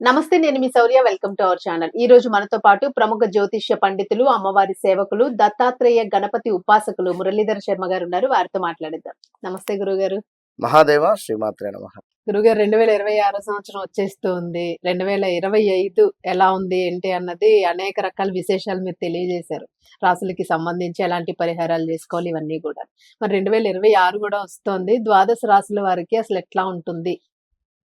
నమస్తే నేను మీ Shaurya. Welcome to our channel. ఈ రోజు మనతో పాటు ప్రముఖ జ్యోతిష్య పండితులు అమ్మవారి సేవకులు దత్తాత్రేయ గణపతి ఉపాసకులు మురళీధర్ శర్మ గారు ఉన్నారు. వారితో మాట్లాడిద్దాం. నమస్తే గురుగారు. మహాదేవ శ్రీమాత్రే నమ. గురుగారు రెండు వేల ఇరవై ఆరో సంవత్సరం వచ్చేస్తుంది. రెండు వేల ఇరవై ఐదు ఎలా ఉంది ఏంటి అన్నది అనేక రకాల విశేషాలు మీరు తెలియజేశారు. రాసులకి సంబంధించి ఎలాంటి పరిహారాలు చేసుకోవాలి ఇవన్నీ కూడా. మరి రెండు వేల ఇరవై ఆరు కూడా వస్తుంది. ద్వాదశ రాసుల వారికి అసలు ఎట్లా ఉంటుంది?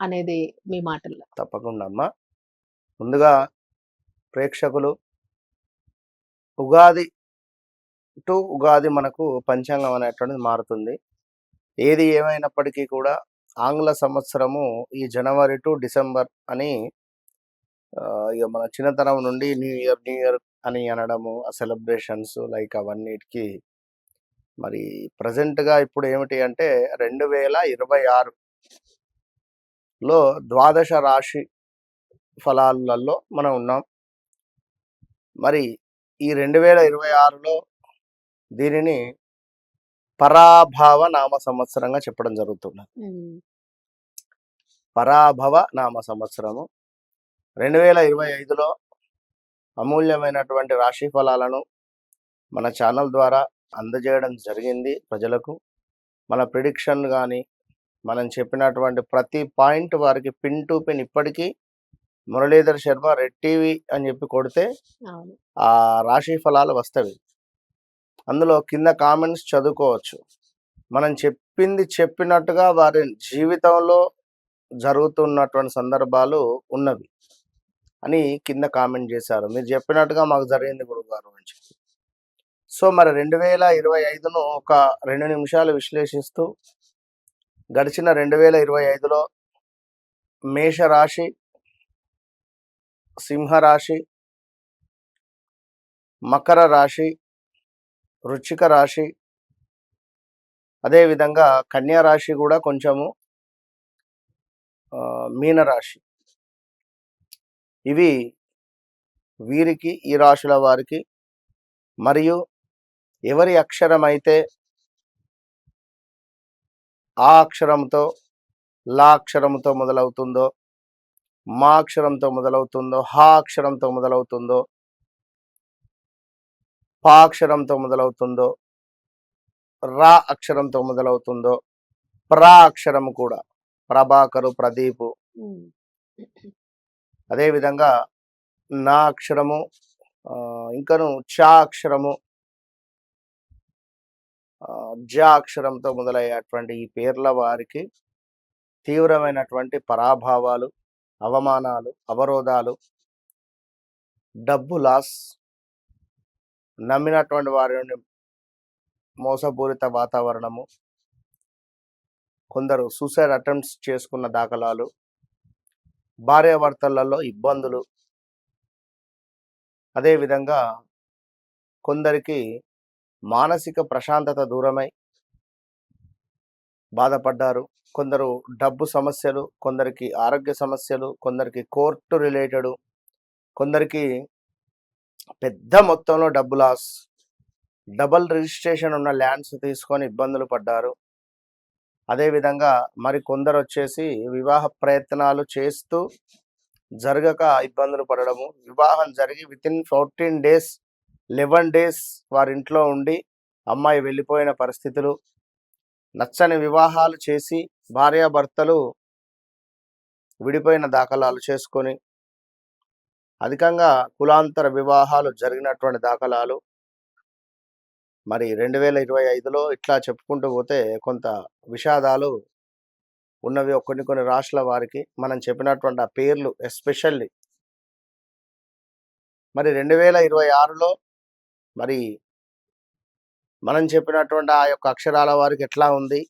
అనేది మీ మాటల్లో. తప్పకుండా అమ్మా. ముందుగా ప్రేక్షకులు ఉగాది టు ఉగాది మనకు పంచాంగం అనేటువంటిది మారుతుంది. ఏది ఏమైనప్పటికీ కూడా ఆంగ్ల సంవత్సరము ఈ జనవరి టు డిసెంబర్ అని ఇక మన చిన్నతనం నుండి న్యూ ఇయర్ న్యూ ఇయర్ అని అనడము ఆ సెలబ్రేషన్స్ లైక్ అవన్నిటికీ మరి ప్రజెంట్గా ఇప్పుడు ఏమిటి అంటే రెండు వేల ఇరవై ఆరు లో ద్వాదశ రాశి ఫలాలలో మనం ఉన్నాం. మరి ఈ రెండు వేల ఇరవై ఆరులో దీనిని పరాభవ నామ సంవత్సరంగా చెప్పడం జరుగుతుంది ఉమ్, పరాభవ నామ సంవత్సరము. రెండు వేల ఇరవై ఐదులో అమూల్యమైనటువంటి రాశి ఫలాలను మన ఛానల్ ద్వారా అందజేయడం జరిగింది ప్రజలకు. మన ప్రిడిక్షన్ కానీ మనం చెప్పినటువంటి ప్రతి పాయింట్ వారికి పిన్ టు పిన్ ఇప్పటికీ మురళీధర్ శర్మ రెడ్ టీవీ అని చెప్పి కొడితే ఆ రాశి ఫలాలు వస్తవి. అందులో కింద కామెంట్స్ చదువుకోవచ్చు. మనం చెప్పింది చెప్పినట్టుగా వారి జీవితంలో జరుగుతున్నటువంటి సందర్భాలు ఉన్నవి అని కింద కామెంట్ చేశారు. మీరు చెప్పినట్టుగా మాకు జరిగింది గురుగారు అని చెప్పి. సో మరి రెండు వేల ఇరవై ఐదును ఒక రెండు నిమిషాలు విశ్లేషిస్తూ గడిచిన రెండు వేల ఇరవై ఐదులో మేషరాశి సింహరాశి మకర రాశి రుచిక రాశి అదేవిధంగా కన్యా రాశి కూడా కొంచెము మీనరాశి. ఇవి వీరికి ఈ రాశుల వారికి మరియు ఎవరి అక్షరం అయితే ఆ అక్షరంతో లా అక్షరంతో మొదలవుతుందో మా అక్షరంతో మొదలవుతుందో హా అక్షరంతో మొదలవుతుందో పా అక్షరంతో మొదలవుతుందో రా అక్షరంతో మొదలవుతుందో ప్రా అక్షరం కూడా. ప్రభాకరు ప్రదీపు. అదేవిధంగా నా అక్షరము ఇంకను చా అక్షరము జ అక్షరంతో మొదలయ్యేటువంటి ఈ పేర్ల వారికి తీవ్రమైనటువంటి పరాభావాలు అవమానాలు అవరోధాలు డబ్బు లాస్ నమ్మినటువంటి వారి నుండి మోసపూరిత వాతావరణము కొందరు సూసైడ్ అటెంప్ట్స్ చేసుకున్న దాఖలాలు భార్యాభర్తలలో ఇబ్బందులు. అదేవిధంగా కొందరికి మానసిక ప్రశాంతత దూరమై బాధపడ్డారు. కొందరు డబ్బు సమస్యలు కొందరికి ఆరోగ్య సమస్యలు కొందరికి కోర్టు రిలేటెడ్ కొందరికి పెద్ద మొత్తంలో డబ్బు లాస్ డబల్ రిజిస్ట్రేషన్ ఉన్న ల్యాండ్స్ తీసుకొని ఇబ్బందులు పడ్డారు. అదేవిధంగా మరి కొందరు వచ్చేసి వివాహ ప్రయత్నాలు చేస్తూ జరగక ఇబ్బందులు పడడము వివాహం జరిగి within fourteen days eleven days వారి ఇంట్లో ఉండి అమ్మాయి వెళ్ళిపోయిన పరిస్థితులు నచ్చని వివాహాలు చేసి భార్యాభర్తలు విడిపోయిన దాఖలాలు చేసుకొని అధికంగా కులాంతర వివాహాలు జరిగినటువంటి దాఖలాలు. మరి రెండు వేల ఇరవై ఐదులో ఇట్లా చెప్పుకుంటూ పోతే కొంత విషాదాలు ఉన్నవి కొన్ని కొన్ని రాష్ట్రాల వారికి. మనం చెప్పినటువంటి ఆ పేర్లు ఎస్పెషల్లీ. మరి రెండు వేల ఇరవై ఆరులో మరి మనం చెప్పినటువంటి ఆ యొక్క అక్షరాల వారికి ఎట్లా ఉంది?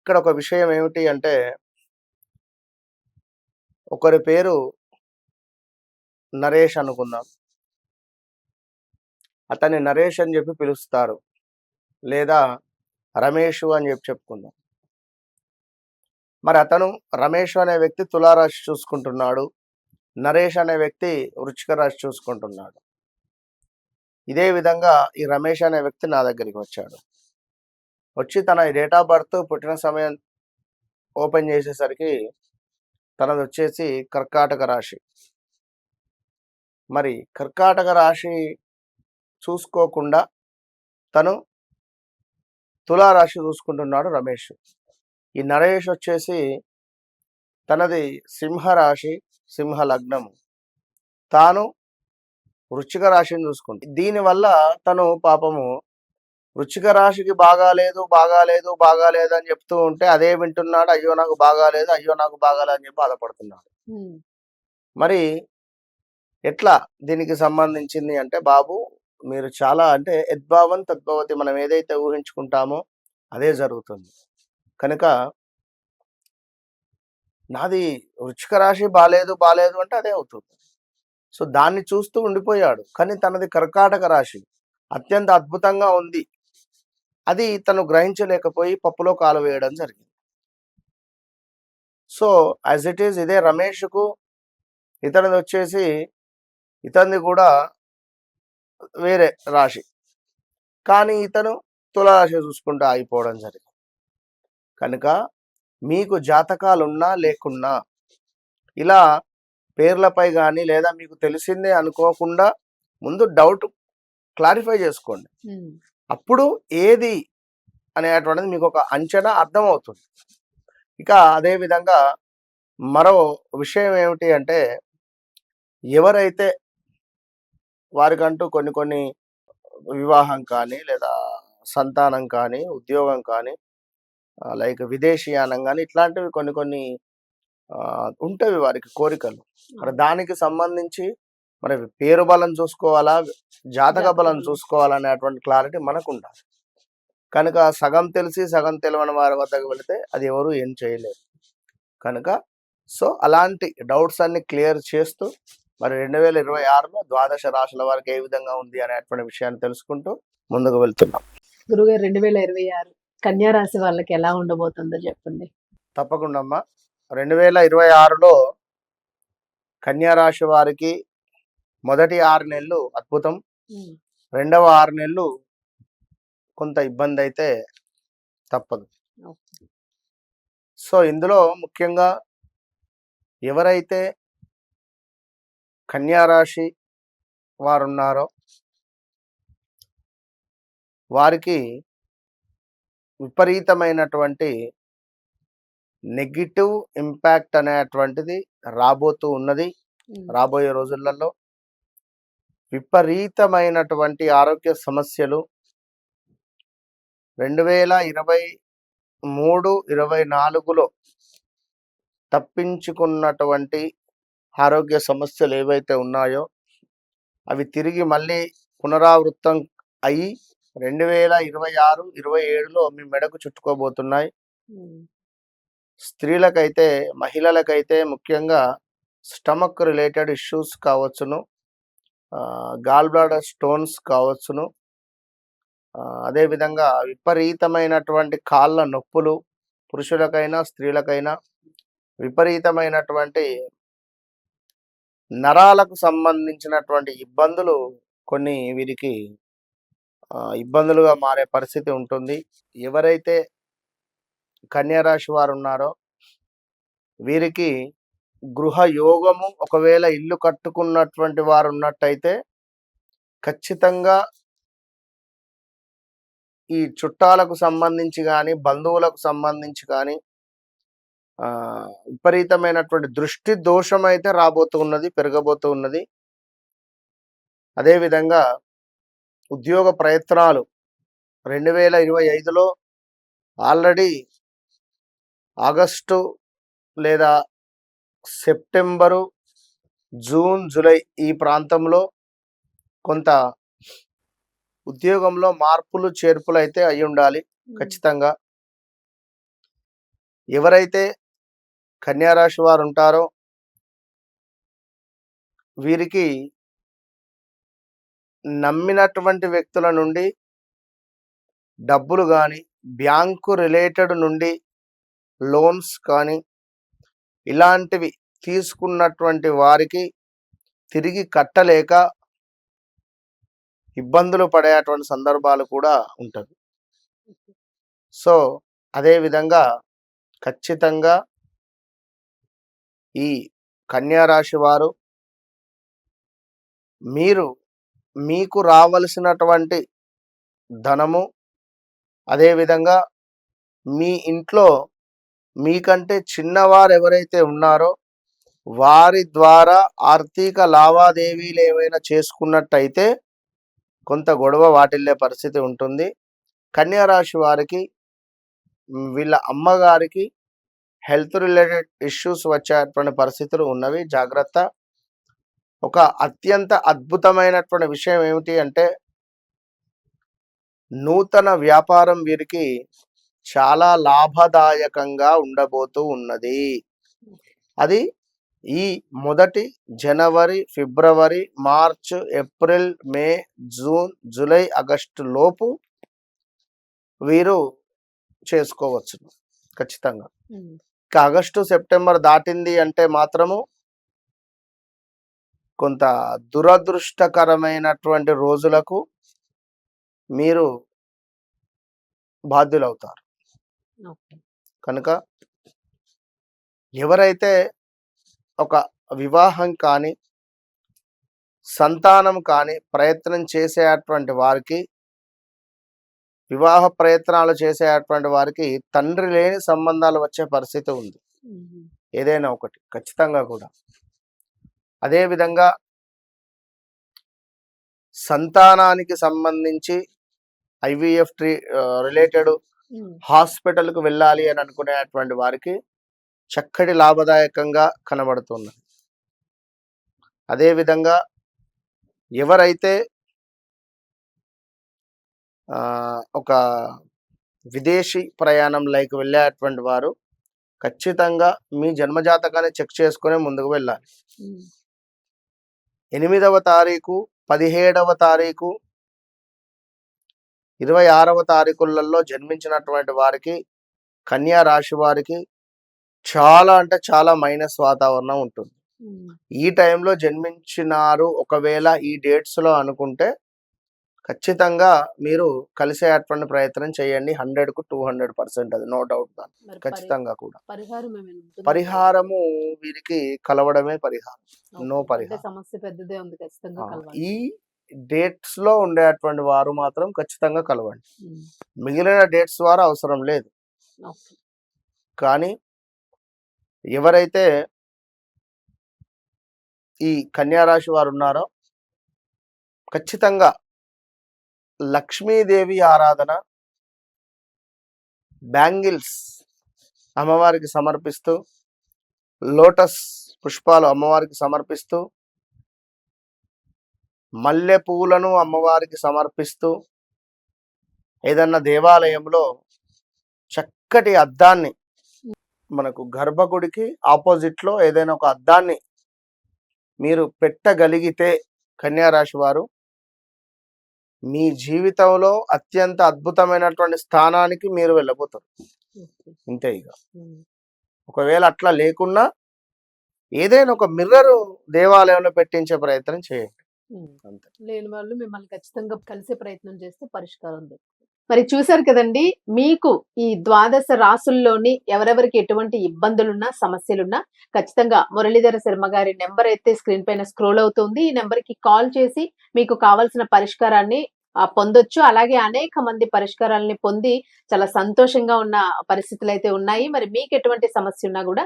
ఇక్కడ ఒక విషయం ఏమిటి అంటే ఒకరి పేరు నరేష్ అనుకుందాం. అతన్ని నరేష్ అని చెప్పి పిలుస్తారు. లేదా రమేష్ అని చెప్పి చెప్పుకుందాం. మరి అతను రమేష్ అనే వ్యక్తి తులారాశి చూసుకుంటున్నాడు. నరేష్ అనే వ్యక్తి వృచ్చిక రాశి చూసుకుంటున్నాడు. ఇదే విధంగా ఈ రమేష్ అనే వ్యక్తి నా దగ్గరికి వచ్చాడు. వచ్చి తన డేట్ ఆఫ్ బర్త్ పుట్టిన సమయం ఓపెన్ చేసేసరికి తనది వచ్చేసి కర్కాటక రాశి. మరి కర్కాటక రాశి చూసుకోకుండా తను తులారాశి చూసుకుంటున్నాడు రమేష్. ఈ నరేష్ వచ్చేసి తనది సింహరాశి సింహ లగ్నము తాను వృశ్చిక రాశిని చూసుకుంటుంది దీనివల్ల తను పాపము వృశ్చిక రాశికి బాగాలేదు బాగాలేదు బాగాలేదు అని చెప్తూ ఉంటే అదే వింటున్నాడు అయ్యో నాకు బాగాలేదు అయ్యో నాకు బాగాలేదు అని చెప్పి బాధపడుతున్నాడు. మరి ఎట్లా దీనికి సంబంధించింది అంటే బాబు మీరు చాలా అంటే యద్భావం తద్భవతి మనం ఏదైతే ఊహించుకుంటామో అదే జరుగుతుంది. కనుక నాది వృచ్చిక రాశి బాలేదు బాలేదు అంటే అదే అవుతుంది. సో దాన్ని చూస్తూ ఉండిపోయాడు. కానీ తనది కర్కాటక రాశి. అత్యంత అద్భుతంగా ఉంది. అది తను గ్రహించలేకపోయి పప్పులో కాలు వేయడం జరిగింది. సో యాజ్ ఇట్ ఈస్ ఇదే రమేష్కు ఇతనిది వచ్చేసి ఇతనిది కూడా వేరే రాశి. కానీ ఇతను తులారాశి చూసుకుంటూ ఆగిపోవడం జరిగింది. కనుక మీకు జాతకాలు ఉన్నా లేకున్నా ఇలా పేర్లపై కానీ లేదా మీకు తెలిసిందే అనుకోకుండా ముందు డౌట్ క్లారిఫై చేసుకోండి. అప్పుడు ఏది అనేటువంటిది మీకు ఒక అంచనా అర్థమవుతుంది. ఇక అదే విధంగా మరో విషయం ఏమిటి అంటే ఎవరైతే వారికంటూ కొన్ని కొన్ని వివాహం కానీ లేదా సంతానం కానీ ఉద్యోగం కానీ లైక్ విదేశీయానం కానీ ఇట్లాంటివి కొన్ని కొన్ని ఉంటవి వారికి కోరికలు. మరి దానికి సంబంధించి మరి పేరు బలం చూసుకోవాలా జాతక బలం. చూసుకోవాలనేటువంటి క్లారిటీ మనకు ఉండాలి కనుక సగం తెలిసి సగం తెలియని వారి వద్దకు వెళితే అది ఎవరు ఏం చేయలేరు. కనుక సో అలాంటి డౌట్స్ అన్ని క్లియర్ చేస్తూ మరి రెండు వేల ఇరవై ఆరులో ద్వాదశ రాశుల వారికి ఏ విధంగా ఉంది అనేటువంటి విషయాన్ని తెలుసుకుంటూ ముందుకు వెళ్తున్నాం. గురుగారు రెండు వేల ఇరవై ఆరు కన్యా రాశి వాళ్ళకి ఎలా ఉండబోతుందో చెప్పండి. తప్పకుండా అమ్మా. రెండు వేల ఇరవై ఆరులో కన్యా రాశి వారికి మొదటి ఆరు నెలలు అద్భుతం. రెండవ ఆరు నెలలు కొంత ఇబ్బంది అయితే తప్పదు. సో ఇందులో ముఖ్యంగా ఎవరైతే కన్యా రాశి వారు ఉన్నారో వారికి విపరీతమైనటువంటి నెగిటివ్ ఇంపాక్ట్ అనేటువంటిది రాబోతూ ఉన్నది. రాబోయే రోజులలో విపరీతమైనటువంటి ఆరోగ్య సమస్యలు. రెండు వేల ఇరవై మూడు ఇరవై నాలుగులో తప్పించుకున్నటువంటి ఆరోగ్య సమస్యలు ఏవైతే ఉన్నాయో అవి తిరిగి మళ్ళీ పునరావృతం అయ్యి రెండు వేల ఇరవై ఆరు ఇరవై ఏడులో మీ మెడకు చుట్టుకోబోతున్నాయి. స్త్రీలకైతే మహిళలకైతే ముఖ్యంగా స్టమక్ రిలేటెడ్ ఇష్యూస్ కావచ్చును. గాల్ బ్లాడర్ స్టోన్స్ కావచ్చును. అదేవిధంగా విపరీతమైనటువంటి కాళ్ళ నొప్పులు పురుషులకైనా స్త్రీలకైనా విపరీతమైనటువంటి నరాలకు సంబంధించినటువంటి ఇబ్బందులు కొన్ని వీరికి ఇబ్బందులుగా మారే పరిస్థితి ఉంటుంది. ఎవరైతే కన్యారాశి వారు ఉన్నారో వీరికి గృహ యోగము ఒకవేళ ఇల్లు కట్టుకున్నటువంటి వారు ఉన్నట్టయితే ఖచ్చితంగా ఈ చుట్టాలకు సంబంధించి కానీ బంధువులకు సంబంధించి కానీ విపరీతమైనటువంటి దృష్టి దోషం అయితే రాబోతూ ఉన్నది పెరగబోతూ ఉన్నది. అదేవిధంగా ఉద్యోగ ప్రయత్నాలు రెండు వేల ఇరవై ఐదులో ఆల్రెడీ ఆగస్టు లేదా సెప్టెంబరు జూన్ జూలై ఈ ప్రాంతంలో కొంత ఉద్యోగంలో మార్పులు చేర్పులు అయితే అయి ఉండాలి ఖచ్చితంగా. ఎవరైతే కన్యా రాశి వారు ఉంటారో వీరికి నమ్మినటువంటి వ్యక్తుల నుండి డబ్బులు కానీ బ్యాంకు రిలేటెడ్ నుండి లోన్స్ కానీ ఇలాంటివి తీసుకున్నటువంటి వారికి తిరిగి కట్టలేక ఇబ్బందులు పడేటువంటి సందర్భాలు కూడా ఉంటుంది సో అదే విధంగా ఖచ్చితంగా ఈ కన్యారాశి వారు మీరు మీకు రావలసినటువంటి ధనము అదేవిధంగా మీ ఇంట్లో మీకంటే చిన్నవారు ఎవరైతే ఉన్నారో వారి ద్వారా ఆర్థిక లావాదేవీలు ఏమైనా చేసుకున్నట్టయితే కొంత గొడవ వాటిల్లే పరిస్థితి ఉంటుంది. కన్యారాశి వారికి వీళ్ళ అమ్మగారికి హెల్త్ రిలేటెడ్ ఇష్యూస్ వచ్చేటువంటి పరిస్థితులు ఉన్నవి. జాగ్రత్త. ఒక అత్యంత అద్భుతమైనటువంటి విషయం ఏమిటి అంటే నూతన వ్యాపారం వీరికి చాలా లాభదాయకంగా ఉండబోతూ ఉన్నది. అది ఈ మొదటి జనవరి ఫిబ్రవరి March April May June July August లోపు వీరు చేసుకోవచ్చు ఖచ్చితంగా. ఆగస్టు సెప్టెంబర్ దాటింది అంటే మాత్రము కొంత దురదృష్టకరమైనటువంటి రోజులకు మీరు బాధ్యులవుతారు. కనుక ఎవరైతే ఒక వివాహం కానీ సంతానం కానీ ప్రయత్నం చేసేటువంటి వారికి వివాహ ప్రయత్నాలు చేసేటువంటి వారికి తండ్రి లేని సంబంధాలు వచ్చే పరిస్థితి ఉంది. ఏదైనా ఒకటి ఖచ్చితంగా కూడా. అదే విధంగా సంతానానికి సంబంధించి ఐవీఎఫ్ ట్రీ రిలేటెడ్ హాస్పిటల్కు వెళ్ళాలి అని అనుకునేటువంటి వారికి చక్కటి లాభదాయకంగా కనబడుతుంది. అదేవిధంగా ఎవరైతే ఆ, ఒక విదేశీ ప్రయాణం లైక్ వెళ్ళేటువంటి వారు ఖచ్చితంగా మీ జన్మజాతకాన్ని చెక్ చేసుకుని ముందుకు వెళ్ళాలి. ఎనిమిదవ తారీఖు పదిహేడవ తారీఖు ఇరవై ఆరవ తారీఖులలో జన్మించినటువంటి వారికి కన్యా రాశి వారికి చాలా అంటే చాలా మైనస్ వాతావరణం ఉంటుంది. ఈ టైంలో జన్మించినారు ఒకవేళ ఈ డేట్స్లో అనుకుంటే ఖచ్చితంగా మీరు కలిసేటువంటి ప్రయత్నం చేయండి. హండ్రెడ్కు టూ హండ్రెడ్ పర్సెంట్ అది నో డౌట్ దాని. ఖచ్చితంగా కూడా? పరిహారము వీరికి కలవడమే పరిహారం. నో పరిహారం. సమస్య పెద్దదే ఉంది ఖచ్చితంగా ఈ డేట్స్లో ఉండేటువంటి వారు మాత్రం ఖచ్చితంగా కలవండి. మిగిలిన డేట్స్ ద్వారా అవసరం లేదు. కానీ ఎవరైతే ఈ కన్యా రాశి వారు ఉన్నారో ఖచ్చితంగా లక్ష్మీదేవి ఆరాధన బ్యాంగిల్స్ అమ్మవారికి సమర్పిస్తూ లోటస్ పుష్పాలు అమ్మవారికి సమర్పిస్తూ మల్లె పువ్వులను అమ్మవారికి సమర్పిస్తూ ఏదన్నా దేవాలయంలో చక్కటి అద్దాన్ని మనకు గర్భగుడికి ఆపోజిట్లో ఏదైనా ఒక అద్దాన్ని మీరు పెట్టగలిగితే కన్యా రాశి వారు మీ జీవితంలో అత్యంత అద్భుతమైనటువంటి స్థానానికి మీరు వెళ్ళబోతారు. ఇంతే ఇక. ఒకవేళ అట్లా లేకున్నా ఏదైనా ఒక మిర్రర్ దేవాలయంలో పెట్టించే ప్రయత్నం చేయండి. అంతే. లేని వాళ్ళు మిమ్మల్ని ఖచ్చితంగా కలిసే ప్రయత్నం చేస్తే పరిష్కారం మరి చూసారు కదండి మీకు ఈ ద్వాదశ రాసుల్లోని ఎవరెవరికి ఎటువంటి ఇబ్బందులున్నా సమస్యలున్నా ఖచ్చితంగా మురళీధర శర్మ గారి నెంబర్ అయితే స్క్రీన్ పైన స్క్రోల్ అవుతుంది. ఈ నెంబర్కి కాల్ చేసి మీకు కావాల్సిన పరిష్కారాన్ని పొందొచ్చు. అలాగే అనేక మంది పరిష్కారాలని పొంది చాలా సంతోషంగా ఉన్న పరిస్థితులు అయితే ఉన్నాయి. మరి మీకు ఎటువంటి సమస్య ఉన్నా కూడా